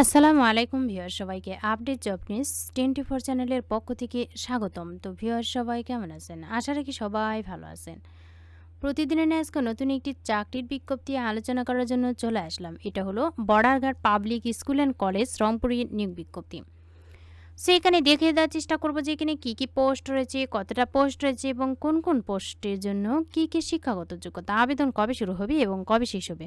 আসসালামু আলাইকুম ভিউয়ার সবাইকে update job news twenty four চ্যানেলের পক্ষ থেকে স্বাগতম। তো ভিউয়ার সবাই কেমন আছেন? আশা রাখি সবাই ভালো আছেন। প্রতিদিনের আজকে নতুন একটি চাকরির বিজ্ঞপ্তি আলোচনা করার জন্য চলে আসলাম। এটা হলো Borderghat public school and college Rangpuri নিয়োগ বিজ্ঞপ্তি। সেখানে দেখে দেওয়ার চেষ্টা করব যে এখানে কী কী পোস্ট রয়েছে, কতটা পোস্ট রয়েছে এবং কোন কোন পোস্টের জন্য কী কী শিক্ষাগত যোগ্যতা, আবেদন কবে শুরু হবে এবং কবে শেষ হবে।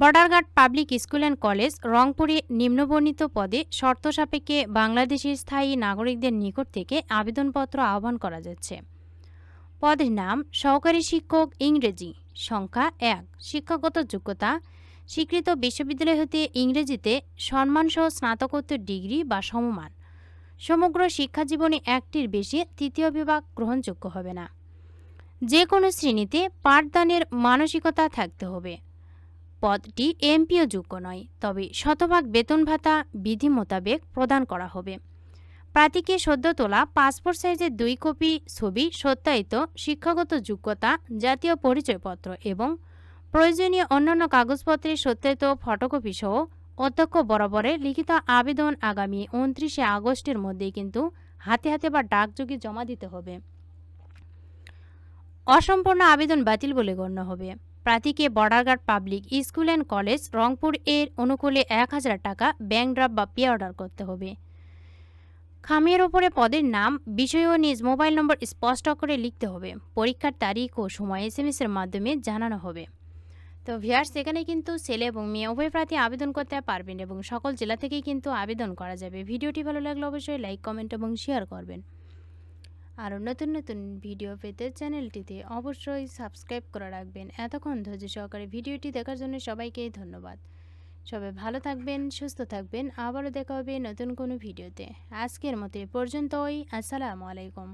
Borderghat public school and college, রংপুরে নিম্নবর্ণিত পদে শর্ত সাপেক্ষে বাংলাদেশের স্থায়ী নাগরিকদের নিকট থেকে আবেদনপত্র আহ্বান করা যাচ্ছে। পদের নাম, সহকারী শিক্ষক ইংরেজি, সংখ্যা এক, শিক্ষাগত যোগ্যতা, স্বীকৃত বিশ্ববিদ্যালয় হতে ইংরেজিতে সম্মানসহ স্নাতকোত্তর ডিগ্রি বা সমমান। সমগ্র শিক্ষাজীবনে একটির বেশি তৃতীয় বিভাগ গ্রহণযোগ্য হবে না। যে কোনো শ্রেণীতে পাঠদানের মানসিকতা থাকতে হবে। পদটি এমপিও যোগ্য নয়, তবে শতভাগ বেতন ভাতা বিধি মোতাবেক প্রদান করা হবে। প্রার্থীকে সদ্য তোলা পাসপোর্ট সাইজের দুই কপি ছবি সত্যায়িত শিক্ষাগত যোগ্যতা, জাতীয় পরিচয়পত্র এবং প্রয়োজনীয় অন্যান্য কাগজপত্রের সত্যায়িত ফটোকপি সহ অধ্যক্ষ বরাবরে লিখিত আবেদন আগামী উনত্রিশে আগস্টের মধ্যেই কিন্তু হাতে হাতে বা ডাকযোগে জমা দিতে হবে। অসম্পূর্ণ আবেদন বাতিল বলে গণ্য হবে। প্রার্থীকে Borderghat public school and college Rangpur এর অনুকূলে এক হাজার টাকা ব্যাংক ড্রাফট বা পে অর্ডার করতে হবে। খামের ওপরে পদের নাম, বিষয় ও নিজ মোবাইল নম্বর স্পষ্ট করে লিখতে হবে। পরীক্ষার তারিখ ও সময় এস এম এর মাধ্যমে জানানো হবে। তো ভিয়ার্স এখানে কিন্তু ছেলে এবং মেয়ে উভয় প্রার্থী আবেদন করতে পারবেন এবং সকল জেলা থেকেই কিন্তু আবেদন করা যাবে। ভিডিওটি ভালো লাগলে অবশ্যই লাইক, কমেন্ট এবং শেয়ার করবেন। আরও নতুন নতুন ভিডিও পেতে চ্যানেলটিতে অবশ্যই সাবস্ক্রাইব করে রাখবেন। এতক্ষণ ধৈর্য সহকারে ভিডিওটি দেখার জন্য সবাইকে ধন্যবাদ। সবাই ভালো থাকবেন, সুস্থ থাকবেন। আবারও দেখা হবে নতুন কোনো ভিডিওতে। আজকের মতো পর্যন্তই। আসসালামু আলাইকুম।